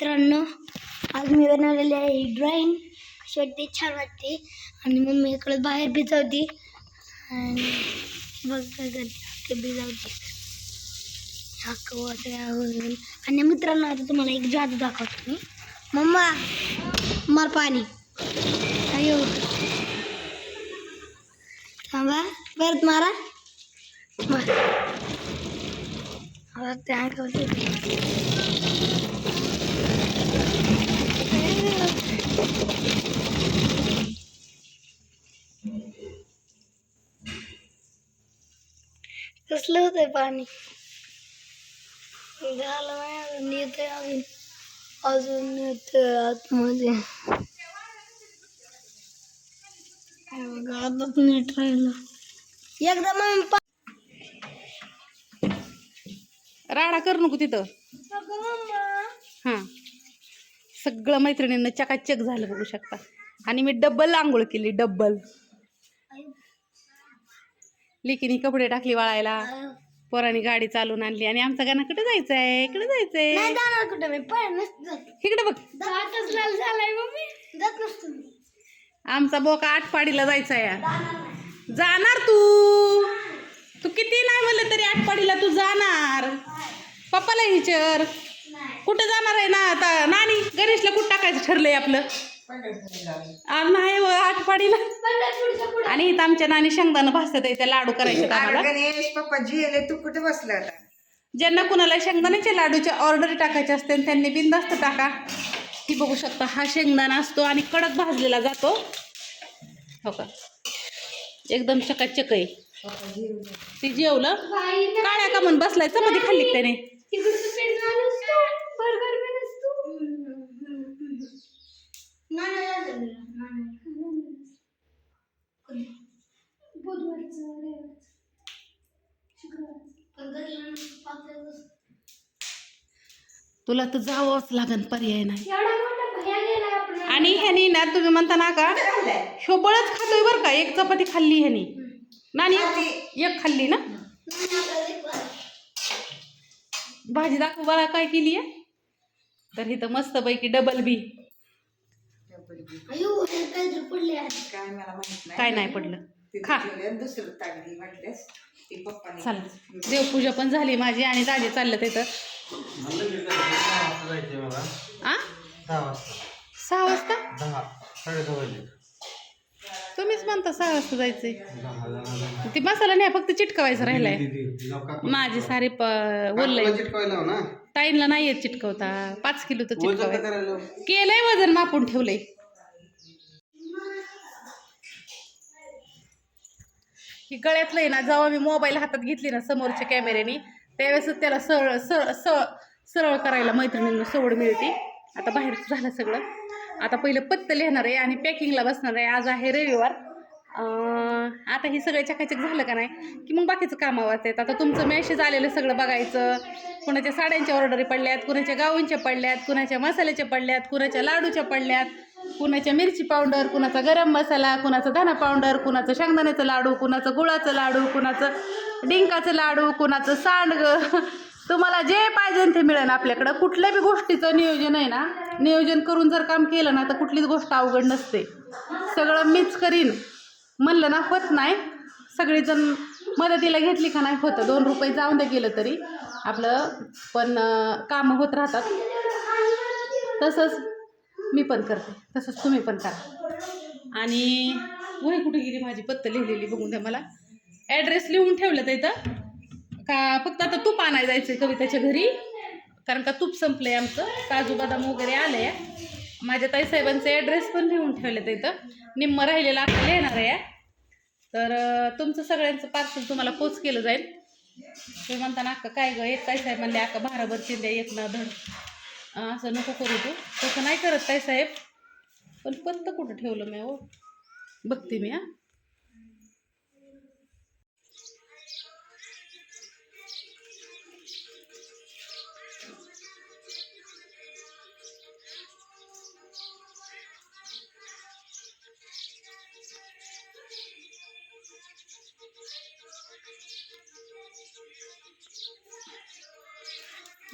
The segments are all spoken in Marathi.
मित्रांनो आज मी बनवलेली आहे ही ड्रॉईंग कशी वाटते छान वाटते. आणि मम्मी इकडे बाहेर भिजवते. आणि बघ काय करते. हक्क भिजवते. हक्क वगैरे आणि मित्रांनो आता तुम्हाला एक जादू दाखवतो मी. मम्मा मार पाणी. अयो थांबा. परत मारा. मार आता ते ऐकवते कसलं होतंय पाणी? झालं नाही अजून येतंय अजून. अजून येतंय आतमध्ये. आताच नीट राहिलं. एकदा मग राडा करू नको तिथं. हां. सगळं मैत्रिणींना चकाचक झालं बघू शकता. आणि मी डब्बल आंघोळ केली डब्बल लिकीनी कपडे टाकली वाळायला. पोरानी गाडी चालून आणली आणि आमचा गाणं कुठे जायचं आहे इकडे जायचं नाही आहे जाणार कुठं मी पण नसतं जात. इकडे बघ. आमचा बोका आठपाडीला जायचा आहे जाणार तू. तू किती नाही म्हणलं तरी आठपाडीला तू जाणार. पप्पाला विचार. कुठं जाणार आहे ना आता? नानी गणेशला कुठं टाकायचं ठरलंय आपलं? आ, नाही व पुढे आणि इथं आमच्या नानी शेंगदाणा भासतात त्या लाडू करायचे आम्हाला. गणेश पप्पा जिले तू कुठे बसला आता? ज्यांना कुणाला शेंगदाण्याच्या लाडूच्या ऑर्डर टाकायच्या असते त्यांनी बिंदास्त टाका. ही बघू शकता हा शेंगदाणा असतो आणि कडक भाजलेला जातो. हो का? एकदम चकाचक आहे ती जेवलं. काळ्या का म्हणून बसलाय चपाती खाल्ली त्याने. बर्गर तू. बुधवारचं रविवारचं, शुक्रवारचं. पण घरी. तुला तर जावंच लागन पर्याय नाही. एवढा मोठा भया गेला आपण. आणि ह्यानी ना तुम्ही म्हणता ना का शोबळच खातोय बरं का एक चपाती खाल्ली ह्यानी. नानी एक खाल्ली ना? आपल्याला एक बार. भाजी दाखव बाळा काय केली आहे तर इथं मस्तपैकी डबल बी अयो, हे काहीतरी पडले आहे. काय मला माहीत नाही. काय नाही पडलं. ते खा. दुसरं तागडी वाटल्यास ते पप्पाने चला. देवपूजा पण झाली माझी आणि दाजी चाललं तिथं आ? सहा वाजता. तुम्हीच म्हणता सहा वाजता जायचंय. ती मसाला नाही फक्त चिटकवायचं राहिलाय. माझे सारे प चिटकवायला ना. ताईंला नाही येत चिटकवता. पाच किलो तर चिटकवायचं. करायला केलंय वजन मापून ठेवलंय. ही गळ्यातलं आहे ना जेव्हा मी मोबाईल हातात घेतली ना समोरच्या कॅमेऱ्याने त्यावेळेस त्याला सरळ सरळ सरळ करायला मैत्रिणींना सवड मिळते. आता बाहेर झालं सगळं. आता पहिलं पत्त लिहिणार आहे आणि पॅकिंगला बसणार आहे. आज आहे रविवार. आता हे सगळं चकाचक झालं का नाही? की मग बाकीचं कामावर आहेत आता तुमचं मेसेज आलेलं सगळं बघायचं. कुणाच्या साड्यांच्या ऑर्डरी पडल्यात कुणाच्या गाऊनच्या पडल्यात कुणाच्या मसाल्याच्या पडल्यात कुणाच्या लाडूच्या पडल्यात कुणाच्या मिरची पावडर कुणाचा गरम मसाला कुणाचा धना पावडर कुणाचं शेंगदाण्याचं लाडू कुणाचं गुळाचं लाडू कुणाचं डिंकाचं लाडू कुणाचं सांडग तुम्हाला जे पाहिजे ते मिळेल आपल्याकडं. कुठल्या बी गोष्टीचं नियोजन आहे ना नियोजन करून जर काम केलं ना तर कुठलीच गोष्ट अवघड नसते. सगळं मीच करीन. म्हणलं ना होत नाही. सगळेजण मदतीला घेतली का नाही होतं. दोन रुपये जाऊन द्या गेलं तरी. आपलं पण कामं होत राहतात. तसंच मी पण करते. तसंच तुम्ही पण करा. आणि वही कुठे गेली? माझी पत्त लिहिलेली बघून द्या मला. ॲड्रेस लिहून ठेवलं तर इथं. का फक्त आता तूप आणायला जायचं आहे कविताच्या घरी? कारण का तूप संपलं आहे आमचं. काजू बदाम वगैरे आलं आहे माझ्या ताईसाहेबांचे ॲड्रेस पण लिहून ठेवले तर इथं. निम्म राहिलेलं आता लिहिणार आहे. तर तुमचं सगळ्यांचं पार्सल तुम्हाला पोच केलं जाईल. तुम्ही म्हणताना अक्का काय गं? एक ताईसाहेब म्हणले अक्का भाराभर चिंद्या एक ना धड. असं नको करू तू. तसं नाही करत ताईसाहेब पण पत्त कुठं ठेवलं मी हो? बघते मी हां.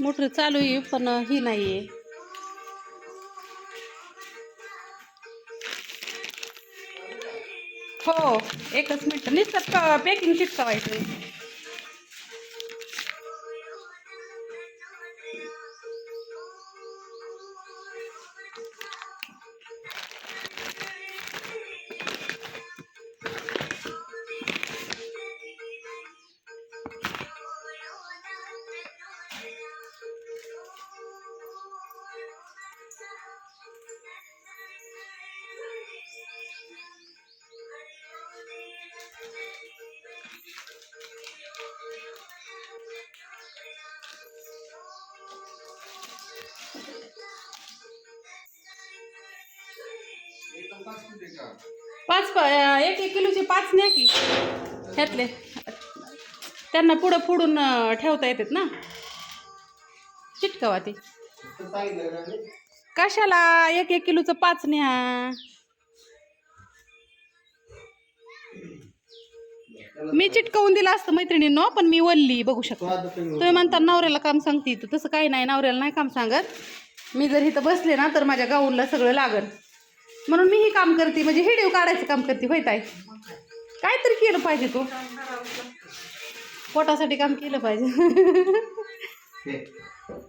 मोटर चालू ही पन ही नहीं है हो एक एकच मिनटं. नुसतं पॅकिंग चिटकवायचं पाच एक एक किलोचे पाच न्या की ह्यातले. त्यांना पुढं फोडून ठेवता येतात ना? चिटकावा ते कशाला एक एक किलोचं पाच न्या? मी चिटकवून दिलं असतं मैत्रिणींनो पण मी वल्ली बघू शकतो. तुम्ही म्हणता नवऱ्याला काम सांगते तर तसं काही नाही नवऱ्याला नाही काम सांगत. मी जर इथं बसले ना तर माझ्या गाऊनला सगळं लागल म्हणून मी ही काम करते म्हणजे हिडिओ काढायचं काम करते होय ताई? काहीतरी केलं पाहिजे तू. पोटासाठी काम केलं पाहिजे.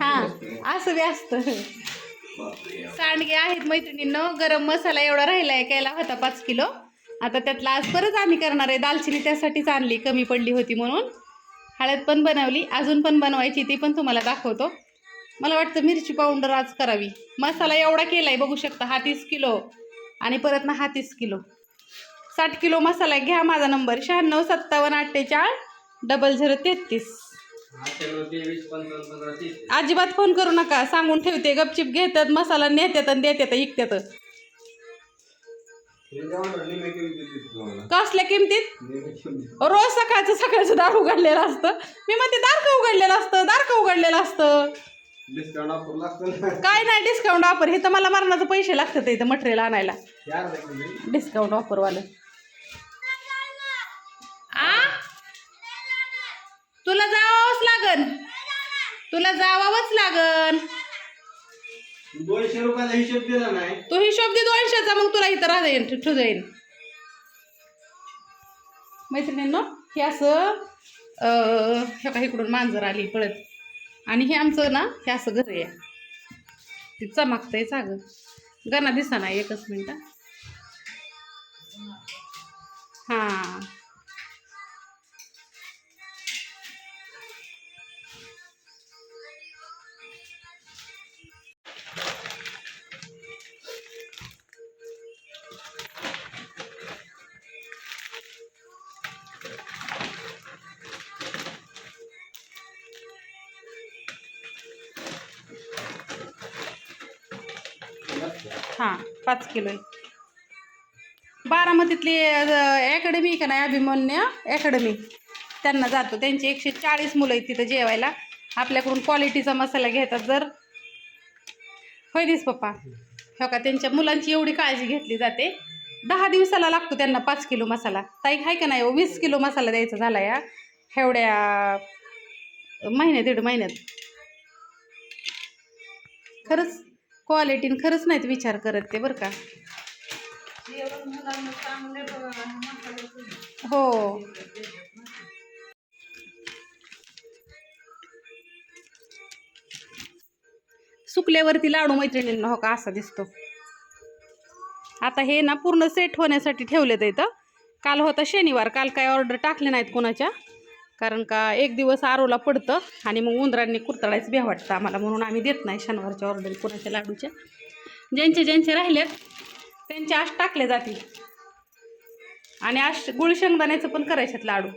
हा असं बी असतं. सांडगे आहेत मैत्रिणींनो गरम मसाला एवढा राहिलाय केला होता पाच किलो. आता त्यातला आज परत आम्ही करणार आहे दालचिनी त्यासाठीच आणली कमी पडली होती म्हणून. हळद पण बनवली अजून पण बनवायची ती पण तुम्हाला दाखवतो. मला वाटतं मिरची पावडर आज करावी. मसाला एवढा केला आहे बघू शकता हा तीस किलो. आणि परत ना हा तीस किलो. साठ किलो मसाला घ्या माझा नंबर शहाण्णव सत्तावन्न अठ्ठेचाळीस डबल झिरो तेहतीस. अजिबात फोन करू नका सांगून ठेवते गपचिप घेतात मसाला नेत्यात आणि देतात इकत्यात कसल्या किमतीत? रोज सकाळचं सकाळचं दार उघडलेलं असतं. मी म्हणते दार का उघडलेलं असतं? दार का उघडलेलं असतं? डिस्काउंट ऑफर लागतं काय नाही डिस्काउंट ऑफर हे तर मला मरणाचे पैसे लागतात इथं मटेरियल आणायला. डिस्काउंट ऑफरवालं आ? तुला जावावंच लागन. तुला जावावंच लागन. दोनशे रुपयाचा हिशोब दिला नाही. तू हिशोब दे दोनशेचा मग तुला इथं राहता येईल ठेवता जाईल मैत्रिणींनो हे असं हे का इकडून मांजर आली पळत आणि हे आमचं ना हे असं घर आहे. ती चमकतंय चाग गणा दिसा ना एकच मिनटं. हां. हां पाच किलो आहे बारामतीतली अकॅडमी का नाही अभिमन्य अकॅडमी त्यांना जातो. त्यांची एकशे चाळीस मुलं आहेत तिथं जेवायला. आपल्याकडून क्वालिटीचा मसाला घेतात जर. होय दिस पप्पा? हो का? त्यांच्या मुलांची एवढी काळजी घेतली जाते. दहा दिवसाला लागतो त्यांना पाच किलो मसाला. ताई आहे का नाही हो? वीस किलो मसाला द्यायचा झाला या. एवढ्या महिन्यात दीड महिन्यात. खरंच क्वालिटीन खरंच नाहीत विचार करत ते बरं का. हो. सुकल्यावरती लाडू मैत्रिणींना हो का असा दिसतो. आता हे ना पूर्ण सेट होण्यासाठी ठेवलेत इथं. काल होता शनिवार काल काय ऑर्डर टाकले नाहीत कोणाच्या? कारण का एक दिवस आरोला पडतं आणि मग उंदरांनी कुरतडायचं भ्या वाटतं आम्हाला म्हणून आम्ही देत नाही शनिवारच्या ऑर्डर कुणाच्या लाडूच्या. ज्यांचे ज्यांचे राहिलेत त्यांचे आश टाकले जातील. आणि आश गुळ शेंगदाण्याचं पण करायच्यात लाडू.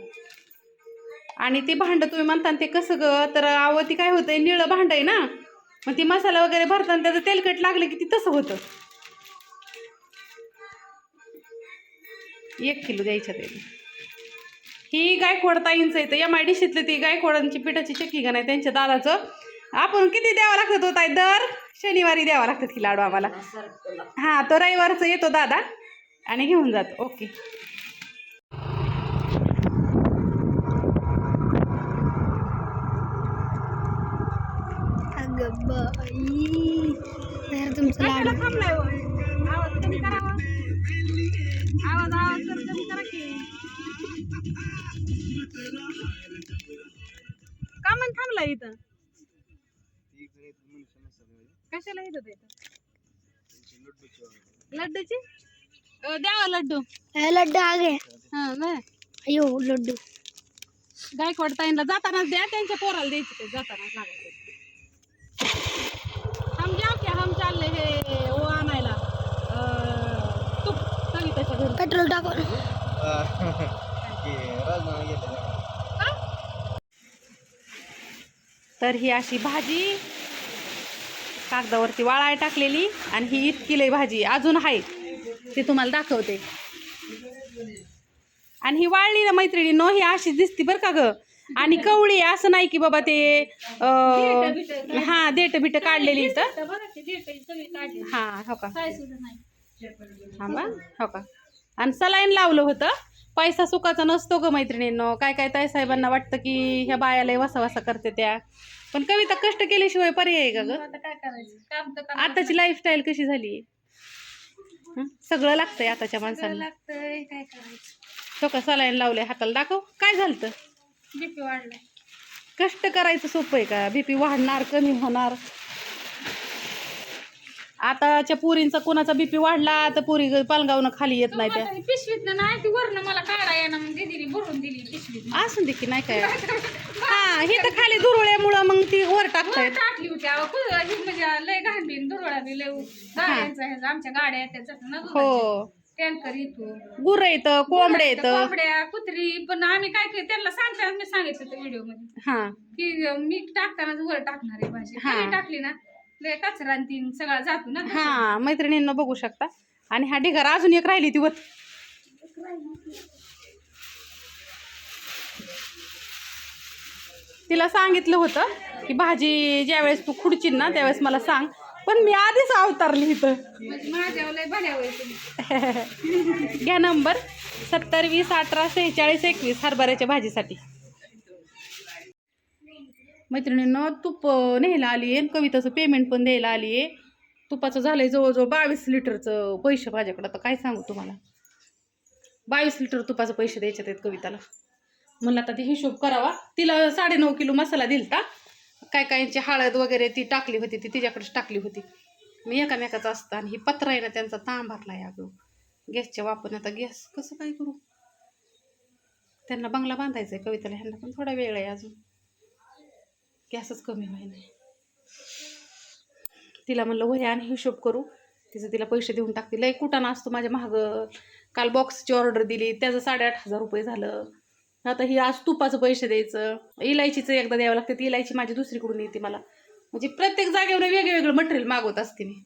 आणि ते भांडं तुम्ही म्हणता ते कसं ग? तर आवं ती काय होतंय? निळं भांडं आहे ना? मग ती मसाला वगैरे भरताना त्याचं तेलकट लागलं की ती तसं होतं. एक किलो द्यायच्या ते ही गायकवाड ताईंचं येतं एम आय डी सीतलं ती गायकवाडांची पिठाची चक्की का नाही त्यांच्या दादाचं. आपण किती द्यावं लागतं तो ताई? दर शनिवारी द्यावं लागतात की लाडू आम्हाला. हां तो रविवारचं येतो दादा. आणि घेऊन जातो. ओके. तुमचं लाडू आवाज आवाज तर कमी करा की. का म्हण थांबला इथं. कशाला इथं? ते लड्डूची द्यावा लड्डू. लड्डू आगे हा ना. अयो लड्डू. गायकवाड ताईंना जाताना द्या त्यांच्या पोराला द्यायची ते जातानाच लागत. हम जाके हम चालले हे. पेट्रोल टाकून. तर ही अशी भाजी. कागदावरती वाळाय टाकलेली आणि ही इतकी लई भाजी अजून आहे. ते तुम्हाला दाखवते. आणि ही वाळली ना मैत्रिणीनो ही अशी दिसती बरं का ग. आणि कवळी असं नाही की बाबा ते हा देठ बिट काढलेली इथं. हा हो का. थांबा हो का. आणि सलाईन लावलं होतं. पैसा सुखाचा नसतो ग मैत्रिणींनो. काय काय ताई साहेबांना वाटतं की ह्या बायाला वसा वसा करते त्या. पण कविता कष्ट केल्याशिवाय पर्याय आहे का ग? आताची लाईफस्टाईल कशी झाली? सगळं लागतंय आताच्या करायचं? तो का सलाईन लावलंय हाताला? दाखव. काय झालं बीपी वाढलाय. कष्ट करायचं सोपं आहे का? बीपी वाढणार कमी होणार? आताच्या पुरींचा कोणाचा बीपी वाढला तर पुरी पालगावनं खाली येत नाही त्या. पिशवीत नाही ती वरनं मला काढा येणार मग दिदीने भरून दिली पिशवीत असून दे की नाही काय. हा हे तर खाली दुरवळ्यामुळं मग ती वर टाकतायत टाकली होती अहो, ही म्हणजे लय घाण बिन दुरवळा बी लय गाड्यांचा ह्याचा आमच्या गाड्या आहेत त्याच्यात ना हो. टँकर येतो गुरं येतं कोंबडे येतं कोंबड्या कुत्री पण आम्ही काय केलं त्यांना सांगता मी सांगितलं होतं व्हिडिओमध्ये हा. की मी टाकतानाच वर टाकणार आहे भाजी. हा. खाली टाकली ना लय कचरा आणि तीन सगळा जातो ना हा मैत्रिणींना बघू शकता. आणि हा ढिगारा अजून एक राहिली ती वत तिला सांगितलं होतं की भाजी ज्यावेळेस तू खुडचीन ना त्यावेळेस मला सांग. पण मी आधीच अवतारली इथं. म्हणजे घ्या नंबर सत्तर वीस अठरा सेहेचाळीस एकवीस हरभऱ्याच्या भाजीसाठी. मैत्रिणींनो तूप न्यायला आली आहे कविताचं पेमेंट पण द्यायला आली आहे. तुपाचं झालंय जवळजवळ बावीस लिटरचं पैसे माझ्याकडं. तर काय सांगू तुम्हाला? बावीस लिटर तुपाचं पैसे द्यायचे आहेत कविताला. म्हणलं आता ते हिशोब करावा. तिला साडेनऊ किलो मसाला दिलता. काय कायची हळद वगैरे ती टाकली होती ती तिच्याकडेच टाकली होती. मी एकामेकाचं असतं आणि ही पत्रा आहे ना त्यांचा ताण भरला आहे अगं. गॅसच्या वापरून आता गॅस कसं काय करू? त्यांना बंगला बांधायचा आहे कविताला. ह्यांना पण थोडा वेळ आहे अजून. गॅसच कमी व्हाय नाही तिला म्हणलं वह्या आणि हिशोब करू. तिचं तिला पैसे देऊन टाकते. लय कुटाणा असतो माझ्या महाग काल बॉक्सची ऑर्डर दिली त्याचं साडेआठ हजार रुपये झालं. आता ही आज तुपाचं पैसे द्यायचं. इलायचीचं एकदा द्यावं लागतं ती इलायची माझी दुसरीकडून येते मला. म्हणजे प्रत्येक जागेवर वेगळं वेगळं मटेरियल मागवत असते मी.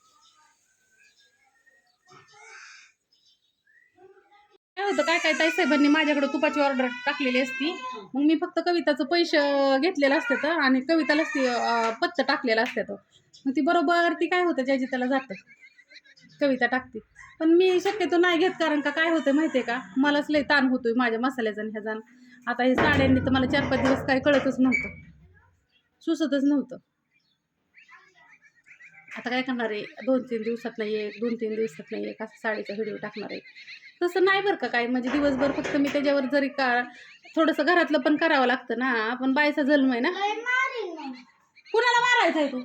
होतं काय काय ताई साहेबांनी माझ्याकडे तुपाची ऑर्डर टाकलेली असती. मग मी फक्त कविताचं पैसे घेतलेलं असतं आणि कवितालाच ती अं, पत्त टाकलेलं असतं मग ती बरोबर ती काय होतं ज्याची त्याला जातं. कविता टाकते. पण मी शक्यतो नाही घेत कारण का काय होतं माहिती आहे का? मलाच लय ताण होतोय माझ्या मसाल्याचा ह्या ह्याचा. आता हे साड्यांनी तर मला चार पाच दिवस काही कळतच नव्हतं. सुचतच नव्हतं. आता काय करणार आहे? दोन तीन दिवसात नाही एक दोन तीन दिवसात नाही एक का साडीचा व्हिडिओ टाकणार आहे. तसं नाही बरं का काय म्हणजे दिवसभर फक्त मी त्याच्यावर जरी का थोडंसं घरातलं पण करावं लागतं ना. आपण बायचा जन्म आहे ना. कुणाला मारायचं आहे तू?